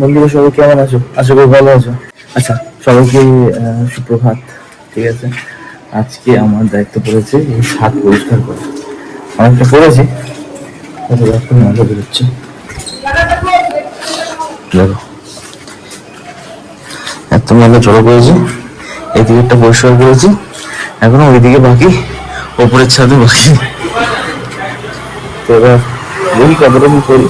বন্ধুরা সবাই কেমন আছো? আশা করি ভালো আছো। আচ্ছা সবাইকে সুপ্রভাত, ঠিক আছে? আজকে আমার দায়িত্ব পড়েছে এই ছাদ পরিষ্কার করা। অনেকটা তবে এখন মজা বেরোচ্ছে এত মজা জড়ো করেছি এই দিকেরটা পরিষ্কার করেছি, এখনও ওইদিকে বাকি, ওপরের ছাদে বাকি। তো এবার দেখি কতটা করি।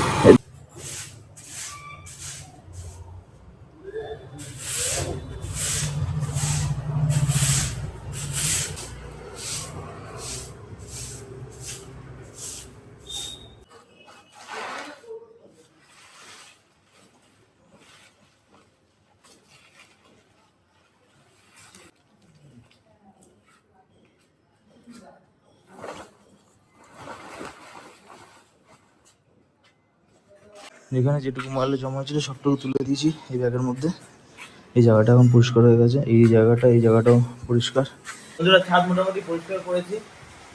যেখানে যেটুকু ময়লা জমা ছিল সবটুকু তুলে দিয়েছি এই ব্যাগের মধ্যে। এই জায়গাটা এখন পরিষ্কার হয়ে গেছে। এই জায়গাটা এই জায়গাটাও পরিষ্কার। বন্ধুরা ছাদ মোটামুটি পরিষ্কার করেছি।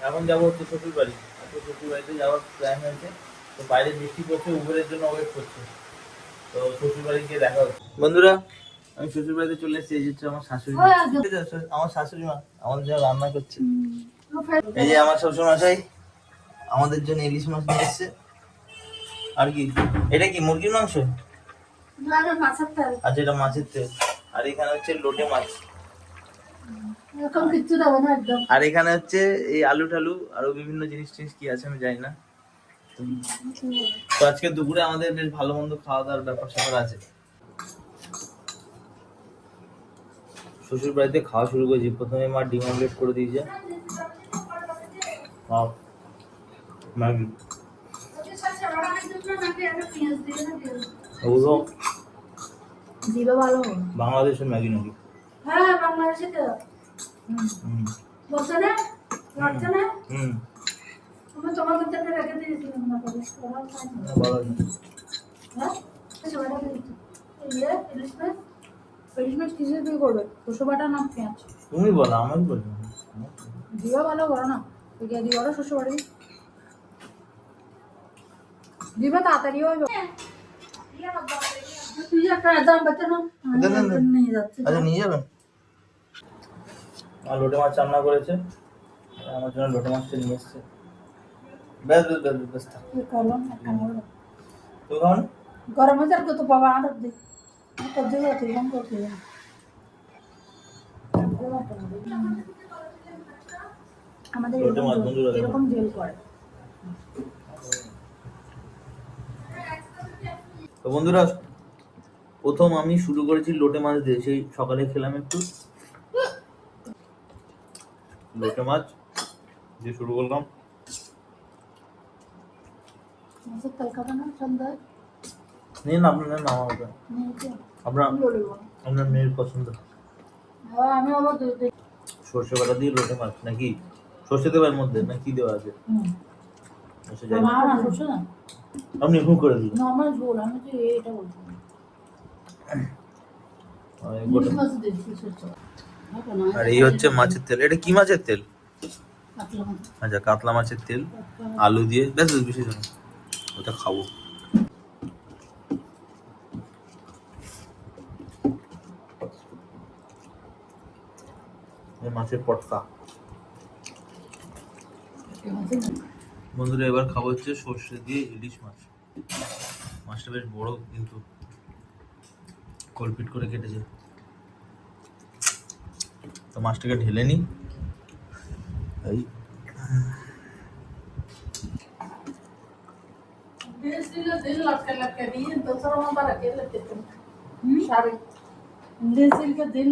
এখন যাব হচ্ছে শ্বশুর বাড়ি। আজকে শ্বশুর বাড়িতে যাওয়ার প্ল্যান হয়েছে। তো বাইরে বৃষ্টি পড়ছে উবেরের জন্য ওয়েট করছে। তো শ্বশুর বাড়ি গিয়ে দেখা হচ্ছে। বন্ধুরা আমি শ্বশুর বাড়িতে চলে এসেছি। এই হচ্ছে আমার শাশুড়ি মা। আমার শাশুড়ি মা আমাদের জন্য রান্না করছে। এই যে আমার শ্বশুর মশাই আমাদের জন্য ইলিশ মাছ নিয়ে এসছে। আর কি? এটা কি মুরগির মাংস? আচ্ছা এটা মাছের তেল। আর এখানে হচ্ছে লোটে মাছ। আর এখানে হচ্ছে এই আলু টালু আরও বিভিন্ন জিনিস টিনিস কি আছে আমি জানি না। তো আজকে দুপুরে আমাদের বেশ ভালো মন্দ খাওয়া দাওয়ার ব্যাপার স্যাপার আছে। শ্বশুর বাড়িতে খাওয়া শুরু করেছি। প্রথমে মা ডিম অমলেট করে দিয়েছে। ম্যাগি। ওগুলো দিলে ভালো বাংলাদেশের ম্যাগি নাকি? হ্যাঁ বাংলাদেশে তো। হুম। বলছে না? লাগছে না? হুম। আমি রেখে দিয়েছিলাম না। ভালো হ্যাঁ? সবাই রেখে দিয়েছি। ইলিশ মাছ। ইলিশ মাছ কিসে দিয়ে করবে? বাটা না পেঁয়াজ? তুমি বলো আমাকে বলো। দিবা ভালো করো না। দিকে দিবা শস্য বাড়ি দিবা তাড়াতাড়ি হবে তুই একটা দাম বেঁচে না। নিয়ে যাচ্ছে। আচ্ছা নিয়ে যাবেন আর লোটে মাছ রান্না করেছে। আমার জন্য লোটে মাছটা নিয়ে এসছে। বেশ বেশ বেশ বেশ খাও না? গরম হয়ে যাবে তো বাবা আরব দে তো দেবো তো এরকম করতে আমাদের। এরকম জেল করে তো বন্ধুরা প্রথম আমি শুরু করেছি লোটে মাছ দিয়ে সেই সকালে খেলাম একটু। লোটে মাছ দিয়ে শুরু করলাম। নিন আপনার ওটা। নিয়েছে আপনার আপনার মেয়ের পছন্দ। হ্যাঁ সর্ষে বাটা দিয়ে লোটে মাছ নাকি? সর্ষে দেওয়ার মধ্যে না কি দেওয়া আছে? আপনি হুম করে দিন বলছি। আর এই হচ্ছে মাছের তেল। এটা কি মাছের তেল? আচ্ছা কাতলা মাছের তেল আলু দিয়ে। ব্যাস, বেশি ওটা খাব। মাছের পটকা। বন্ধুরা এবার খাব হচ্ছে সর্ষে দিয়ে ইলিশ মাছ। মাছটা বেশ বড় কিন্তু কলপিট করে কেটেছে। তো মাছটাকে ঢেলে নিই। এই। দিল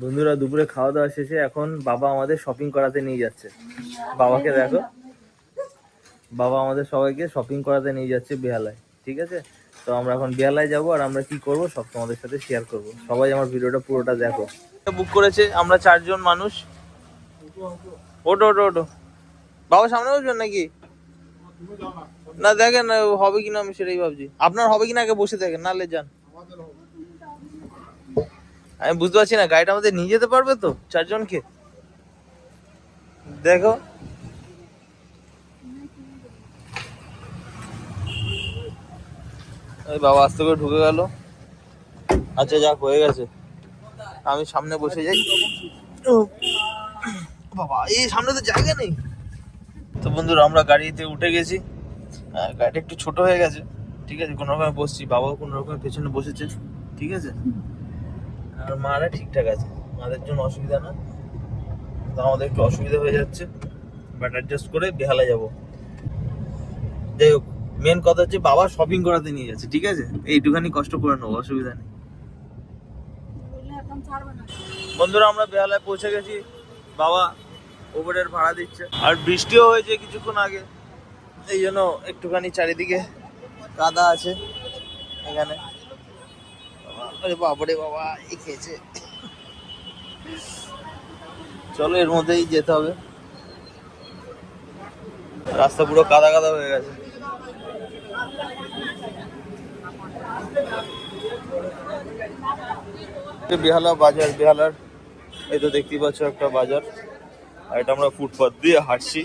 বন্ধুরা, দুপুরে খাওয়া দাওয়া শেষে এখন বাবা আমাদের শপিং করাতে নিয়ে যাচ্ছে। বাবাকে দেখো। বাবা আমাদের সবাইকে শপিং করাতে নিয়ে যাচ্ছে বেহালায়, ঠিক আছে? তো আমরা এখন বেহালায় যাব আর আমরা কি করব সব তোমাদের সাথে শেয়ার করব। সবাই আমার ভিডিওটা পুরোটা দেখো। বুক করেছে, আমরা চারজন মানুষ। ওটো ওটো ওটো বাবা, সামনে বসবেন নাকি? না দেখেন, হবে কিনা আমি সেটাই ভাবছি। আপনার হবে কিনা আগে বসে দেখেন নালে যান। আমি বুঝতে পারছি না, গাড়িটা আমাদের নিয়ে যেতে পারবে তো চারজনকে? দেখো। এই বাবা আস্তে করে ঢুকে গেল। আচ্ছা যাক, হয়ে গেছে। আমি সামনে বসে যাই। বাবা, এই সামনে তো জায়গা নেই। তো বন্ধুরা, আমরা গাড়িতে উঠে গেছি। গাড়িটা একটু ছোট হয়ে গেছে। ঠিক আছে কোনো রকমে বসছি। বাবাও কোনো রকমের পেছনে বসেছে। ঠিক আছে? আর মারা ঠিকঠাক আছে। মাদের জন্য অসুবিধা না। তো আমাদের একটু অসুবিধা হয়ে যাচ্ছে। বাট অ্যাডজাস্ট করে বেহালা যাব। যাই হোক মেন কথা হচ্ছে বাবা শপিং করাতে নিয়ে যাচ্ছে, ঠিক আছে? এইটুখানি কষ্ট করে নেব, অসুবিধা নেই। বন্ধুরা, আমরা বেহালায় পৌঁছে গেছি। বাবা ওভারের ভাড়া দিচ্ছে। আর বৃষ্টিও হয়েছে কিছুক্ষণ আগে। এই জন্য একটুখানি চারিদিকে কাদা আছে এখানে। আরে বাবারে বাবা, এই খেয়েছে। চলো এর মধ্যেই যেতে হবে। রাস্তা পুরো কাদা কাদা হয়ে গেছে। বেহালা বাজার, বেহালার, এই তো দেখতেই পাচ্ছ একটা বাজার। আর এটা আমরা ফুটপাথ দিয়ে হাঁটছি।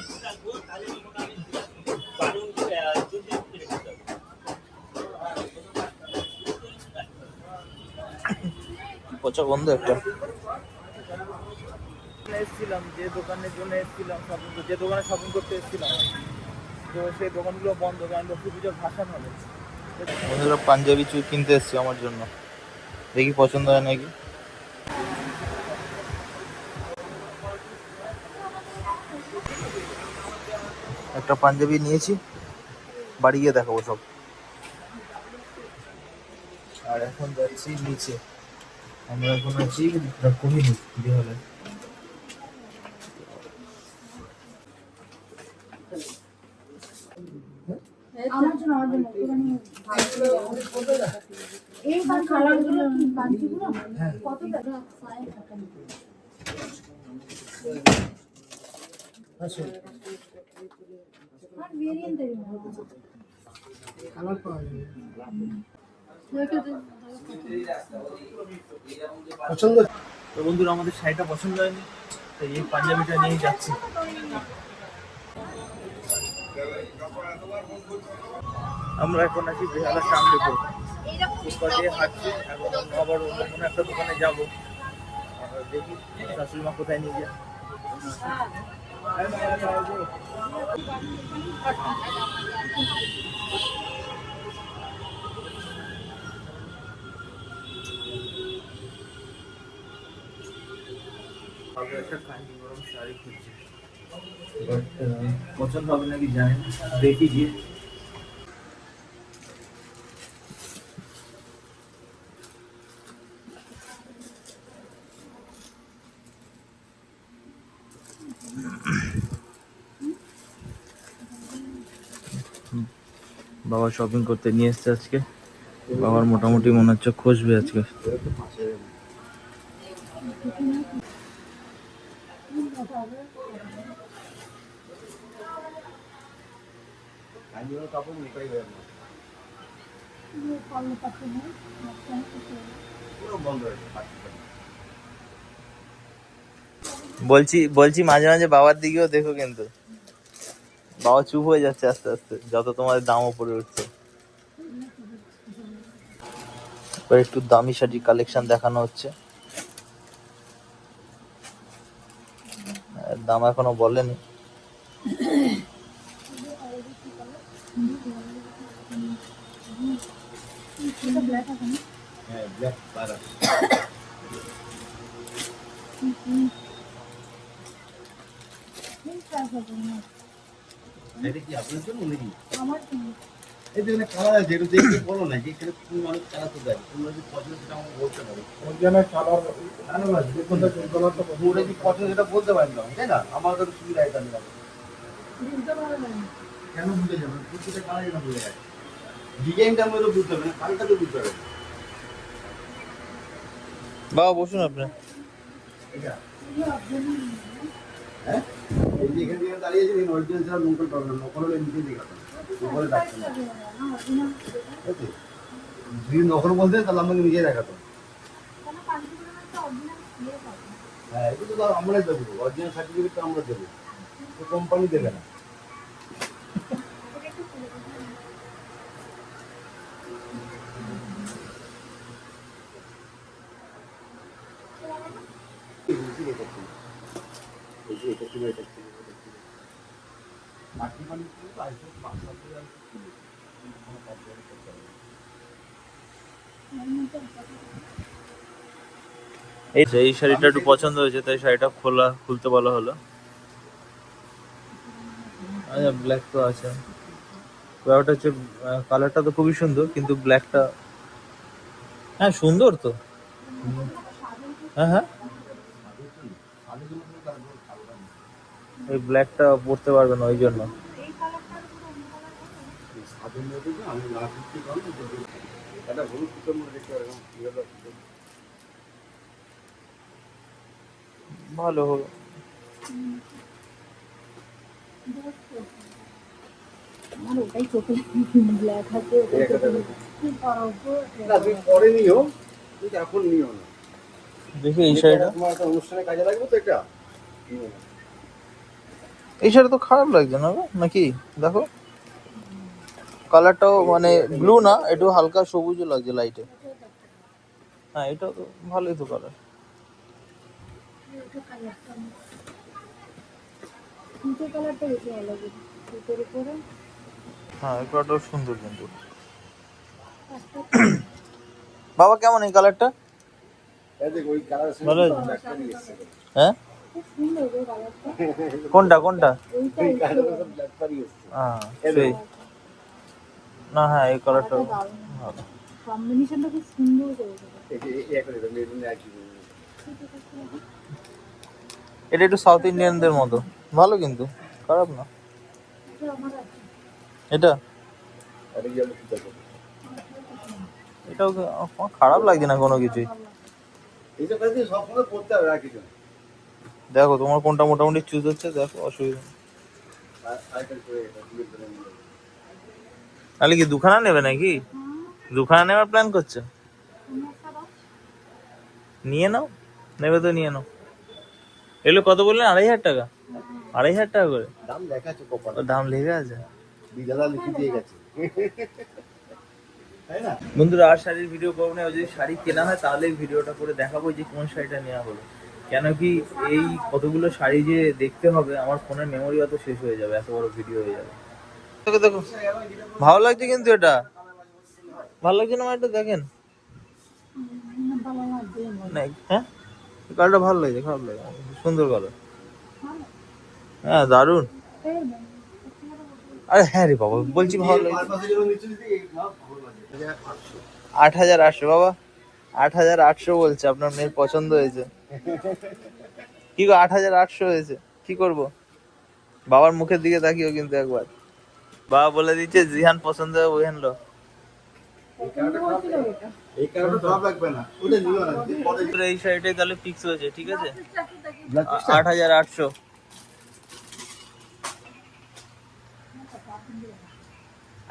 পচা বন্ধ একটা। এসেছিলাম যে দোকানের জন্য এসেছিলাম শপিং যে দোকানে শপিং করতে এসেছিলাম। তো সেই দোকানগুলো বন্ধ কারণ লক্ষ্মী পুজোর ভাসান হবে বন্ধুরা পাঞ্জাবি চুল কিনতে এসেছি আমার জন্য। দেখি পছন্দ হয় নাকি? একটা পাঞ্জাবি নিয়েছি। বাড়ি গিয়ে দেখাবো সব। আর এখন যাচ্ছি নিচে। আমরা এখন আছি কমিনি বিহালে আমার জন্য আমার জন্য এই কালারগুলো কাঞ্চিগুলো কত টাকা আর ভেরিয়েন্ট কালার পাওয়া যাবে। পছন্দ? তো বন্ধুরা আমাদের শাড়িটা পছন্দ হয়নি তাই এই পাঞ্জাবিটা নিয়ে যাচ্ছি। আমরা এখন আছি বেহালা সামনে ফুটপাথ দিয়ে হাঁটছি এখন আবার অন্য কোনো একটা দোকানে যাব। দেখি শাশুড়ি মা কোথায় নিয়ে যায়। আগে একটা কাঞ্জিভরম শাড়ি খুঁজছি। বাট পছন্দ হবে নাকি জানি না দেখি গিয়ে। বাবা শপিং করতে নিয়ে এসছে আজকে। বাবার মোটামুটি মনে হচ্ছে খসবে আজকে। বলছি বলছি মাঝে মাঝে বাবার দিকেও দেখো কিন্তু। বাবা চুপ হয়ে যাচ্ছে আস্তে আস্তে, যত তোমাদের দাম উপরে উঠছে। একটু দামি শাড়ির কালেকশন দেখানো হচ্ছে। দাম এখনও বলেনি। আমার এখানে কালার আছে একটু দেখে না এখানে মানুষ দেয় পছন্দ সেটা আমাকে বলতে পছন্দ সেটা বলতে পারেন না তাই না আমার তো সুবিধা এটা কেন এটা বুঝে যায় ডিজাইনটা আমরা তো বুঝতে না কালারটা তো বুঝতে বাবা, বসুন আপনি। এটা হ্যাঁ? যে এখানে যেখানে দাঁড়িয়ে আছে নকল না নকল হলে নিচে দেখাতো নকলে থাকছে না। যদি নকল বলতে তাহলে আমাকে নিজে দেখাতো হ্যাঁ এগুলো তো আমরাই দেবো। অরিজিনাল সার্টিফিকেট তো আমরা দেবো। কোম্পানি দেবে না। এই শাড়িটা একটু পছন্দ হয়েছে, তাই শাড়িটা খোলা, খুলতে বলা হলো। আচ্ছা ব্ল্যাক তো আছে। ব্যাপারটা হচ্ছে কালারটা তো খুবই সুন্দর, কিন্তু ব্ল্যাকটা হ্যাঁ সুন্দর তো। হ্যাঁ হ্যাঁ। এই ব্ল্যাকটা পরতে পারবে না, ওই জন্য। সুতো। ভালো হলো আমার ওটাই চোখে ব্ল্যাক আছে এই একটা দেখো। কি করব না তুমি পরে নিও কিন্তু এখন নিও না দেখি এই শাড়িটা তোমার একটা অনুষ্ঠানে কাজে লাগবে তো এটা এই শাড়ি তো খারাপ লাগছে না গো নাকি দেখো কালারটাও মানে ব্লু না একটু হালকা সবুজও লাগছে লাইটে হ্যাঁ এটা তো ভালোই তো কালার হ্যাঁ এই কালারটাও সুন্দর কিন্তু। বাবা কেমন এই কালারটা ভালো। হ্যাঁ? কোনটা কোনটা। হ্যাঁ সেই। না হ্যাঁ এই কালারটা ভালো। কম্বিনেশনটা খুব সুন্দর। এটা একটু সাউথ ইন্ডিয়ানদের মতো। ভালো কিন্তু খারাপ না। এটা। এটাও খারাপ লাগছে না কোনো কিছুই? দেখো তোমার কোনটা মোটামুটি চুজ হচ্ছে দেখো অসুবিধা নেই। আর- আরেকটা করে এটা, দুটো করে নিয়ে নেব। তাহলে কি দুখানা নেবে নাকি? দুখানা নেওয়ার প্ল্যান করছে? নিয়ে নাও নেবে তো নিয়ে নাও। এগুলো কত বললেন? আড়াই হাজার টাকা? আড়াই হাজার টাকা করে? দাম লেখা আছে কপালে। দাম আছে। লিখে দিয়ে গেছে। তাই না? বন্ধুরা আর শাড়ির ভিডিও করব না। যদি শাড়ি কেনা হয় তাহলে ভিডিওটা করে দেখাবো যে কোন শাড়িটা নেওয়া হলো। কেন কি এই কতগুলো শাড়ি যে দেখতে হবে আমার ফোনের মেমোরি অত শেষ হয়ে যাবে এত বড় ভিডিও হয়ে যাবে। দেখো দেখো। ভালো লাগছে কিন্তু এটা। ভালো লাগছে না আমার এটা দেখেন। হ্যাঁ? কালারটা ভালো লাগছে, খারাপ লাগে সুন্দর কালার হ্যাঁ দারুণ আরে হ্যাঁ রে বাবা, বলছি ভালো। আট হাজার আটশো, বাবা। আট হাজার আটশো বলছে, আপনার মেয়ের পছন্দ হয়েছে। কি গো, আট হাজার আটশো হয়েছে? কি করব? বাবার মুখের দিকে তাকিও কিন্তু একবার। বাবা বলে দিচ্ছে জিহান পছন্দ হবে ওইহান লো এই কারণে খারাপ লাগবে না ওটা নিও না যদি পরে এই শাড়িটাই তাহলে ফিক্স হয়েছে, ঠিক আছে?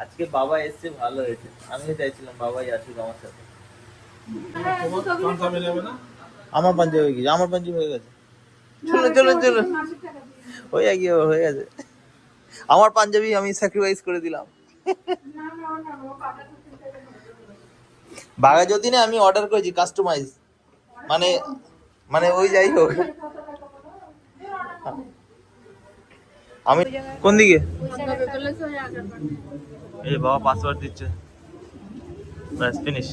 আজকে বাবা এসছে, ভালো হয়েছে। আমিও চাইছিলাম বাবাই আসুক আমার সাথে। আমার পাঞ্জাবি হয়ে গেছে, আমার পাঞ্জাবি হয়ে গেছে। চলো চলো চলো। হয়ে গিয়ে, হয়ে গেছে। আমার পাঞ্জাবি আমি স্যাক্রিফাইস করে দিলাম। বাঘা যতীনে আমি অর্ডার করেছি কাস্টমাইজ মানে মানে ওই যাই হোক। আমি কোন দিকে? এই বাবা পাসওয়ার্ড দিচ্ছে। ব্যাস ফিনিশ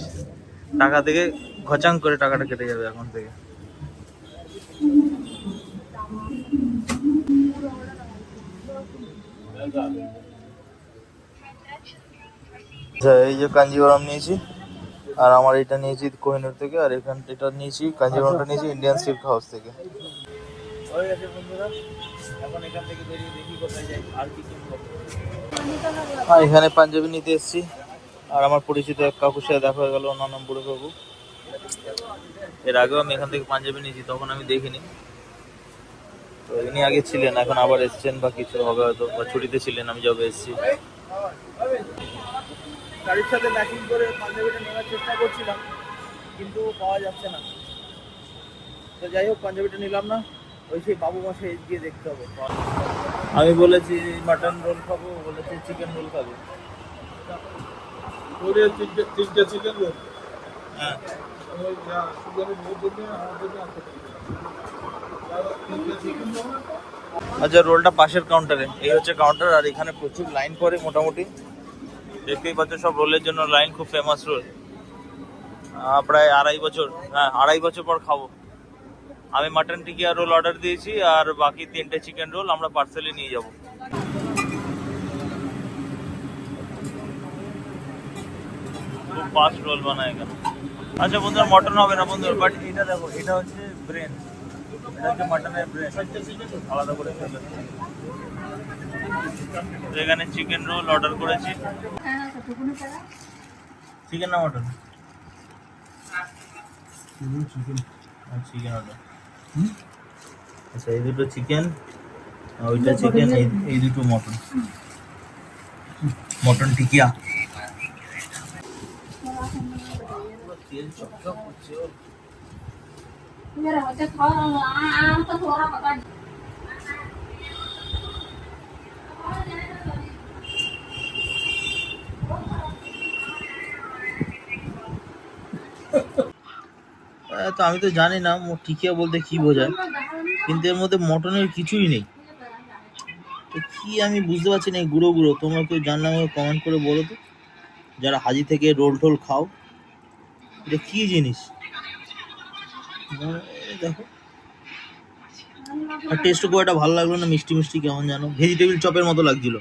টাকা থেকে ঘচাং করে টাকাটা কেটে যাবে এখন থেকে। আচ্ছা এই যে কাঞ্জিবরম নিয়েছি আর আমার এটা নিয়েছি কোহিনুর থেকে আর এখান এটা নিয়েছি কাঞ্জিবরমটা নিয়েছি ইন্ডিয়ান সিল্ক হাউস থেকে। হয়ে গেছে বন্ধুরা এখন এখান থেকে বেরিয়ে দেখি কোথায় যাই আর কি হ্যাঁ এখানে পাঞ্জাবি নিতে এসেছি আর আমার পরিচিত এক কাকুর সাথে দেখা হয়ে গেল ওনার নাম বুড়ো কাকু এর আগেও আমি এখান থেকে পাঞ্জাবি নিয়েছি তখন আমি দেখিনি। তো ইনি আগে ছিলেন এখন আবার এসছেন বা কিছু হবে হয়তো বা ছুটিতে ছিলেন আমি যবে এসেছি। গাড়ির সাথে ম্যাচিং করে পাঞ্জাবিটা নেওয়ার চেষ্টা করছিলাম কিন্তু পাওয়া যাচ্ছে না। তো যাই হোক পাঞ্জাবিটা নিলাম না ওই সেই বাবু মাসে গিয়ে দেখতে হবে। আমি বলেছি মাটন রোল খাব বলেছি চিকেন রোল খাব। ওরে তিনটে তিনটে চিকেন রোল হ্যাঁ। আচ্ছা রোলটা পাশের কাউন্টারে এই হচ্ছে কাউন্টার আর এখানে প্রচুর লাইন পড়ে মোটামুটি। দেখতেই পাচ্ছ, সব রোলের জন্য লাইন খুব ফেমাস রোল প্রায় আড়াই বছর হ্যাঁ আড়াই বছর পর খাব। আমি মাটন টিকিয়া রোল অর্ডার দিয়েছি, আর বাকি তিনটে চিকেন রোল আমরা পার্সেলে নিয়ে যাব। খুব ফাস্ট রোল বানায় আচ্ছা বন্ধুরা মটন হবে না বন্ধুরা বাট এটা দেখো, এটা হচ্ছে ব্রেন মাটনের আলাদা করে এখানে চিকেন রোল অর্ডার করেছি। চিকেন না মটন চিকেন অর্ডার আচ্ছা এই দুটো চিকেন ওইটা চিকেন এই দুটো মটন মটন টিকিয়া। তেল চকচক করছে। मेरा बच्चा खा आम तो थोड़ा पका আহ, তো আমি তো জানি না মো- টিকিয়া বলতে কি বোঝায় কিন্তু এর মধ্যে মটনের কিছুই নেই তো কি আমি বুঝতে পারছি না এই গুঁড়ো গুঁড়ো তোমরা কেউ জানলে আমাকে কমেন্ট করে বলো তো যারা হাজি থেকে রোল টোল খাও এটা কি জিনিস এই দেখো। আর টেস্ট খুব একটা ভালো লাগল না, মিষ্টি মিষ্টি কেমন জানো ভেজিটেবিল চপের মতো লাগছিল।